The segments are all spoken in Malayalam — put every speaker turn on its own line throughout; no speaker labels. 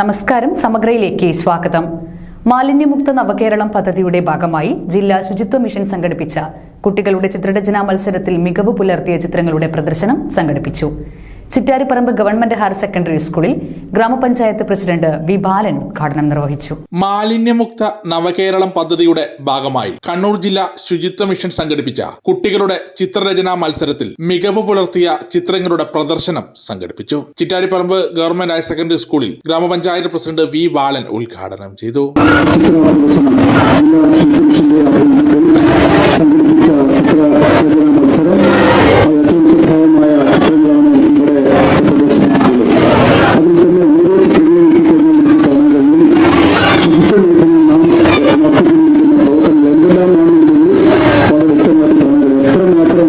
നമസ്കാരം സമഗ്രയിലേക്ക് സ്വാഗതം. മാലിന്യമുക്ത നവകേരളം പദ്ധതിയുടെ ഭാഗമായി ജില്ലാ ശുചിത്വ മിഷൻ സംഘടിപ്പിച്ച കുട്ടികളുടെ ചിത്രരചനാ മത്സരത്തിൽ മികവ് പുലർത്തിയ ചിത്രങ്ങളുടെ പ്രദർശനം സംഘടിപ്പിച്ചു. ചിറ്റാരിപ്പറമ്പ് ഗവൺമെന്റ് ഹയർ സെക്കൻഡറി സ്കൂളിൽ ഗ്രാമപഞ്ചായത്ത് പ്രസിഡന്റ് വി ബാലൻ ഉദ്ഘാടനം നിർവഹിച്ചു.
മാലിന്യമുക്ത നവകേരളം പദ്ധതിയുടെ ഭാഗമായി കണ്ണൂർ ജില്ലാ ശുചിത്വ മിഷൻ സംഘടിപ്പിച്ച കുട്ടികളുടെ ചിത്രരചനാ മത്സരത്തിൽ മികവ് പുലർത്തിയ ചിത്രങ്ങളുടെ പ്രദർശനം സംഘടിപ്പിച്ചു. ചിറ്റാരിപ്പറമ്പ് ഗവൺമെന്റ് ഹയർ സെക്കൻഡറി സ്കൂളിൽ ഗ്രാമപഞ്ചായത്ത് പ്രസിഡന്റ് വി ബാലൻ ഉദ്ഘാടനം ചെയ്തു.
మొత్తం గౌతమ్ వెంకట మామూలు వాళ్ళు వ్యక్తం ఎక్కడ మాత్రం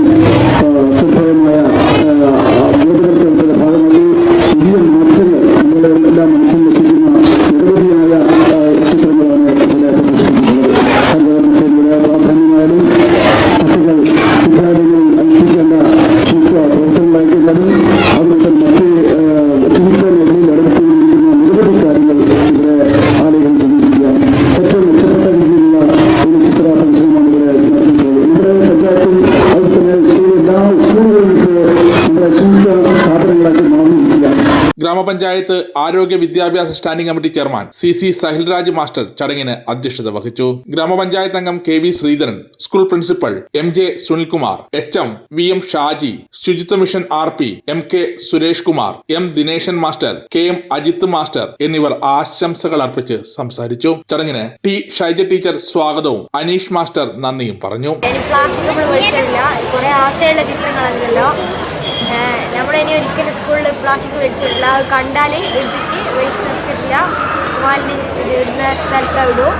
ഗ്രാമപഞ്ചായത്ത് ആരോഗ്യ വിദ്യാഭ്യാസ standing committee chairman C C Sahilraj master ചടങ്ങിന് അധ്യക്ഷത വഹിച്ചു. ഗ്രാമപഞ്ചായത്ത് അംഗം K V Sreedharan school principal M J Sunilkumar H M V M Shaji Suchitwa mission R P M K Suresh Kumar M Dineshan master K M Ajith master എന്നിവർ ആശംസകൾ അർപ്പിച്ച് സംസാരിച്ചു. ചടങ്ങിന് ടി ഷൈജ ടീച്ചർ സ്വാഗതവും അനീഷ് മാസ്റ്റർ നന്ദിയും പറഞ്ഞു.
ഒരിക്കലും സ്കൂളിൽ പ്ലാസ്റ്റിക് വലിച്ചിട്ടില്ല അത് കണ്ടാൽ എടുത്തിട്ട് വേസ്റ്റ് ബസ്കറ്റില്ല മാലിന്യം ഇത് ഇടുന്ന സ്ഥലത്ത് ഇടും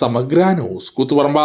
സമഗ്ര ന്യൂസ് കൂത്തുപറമ്പ.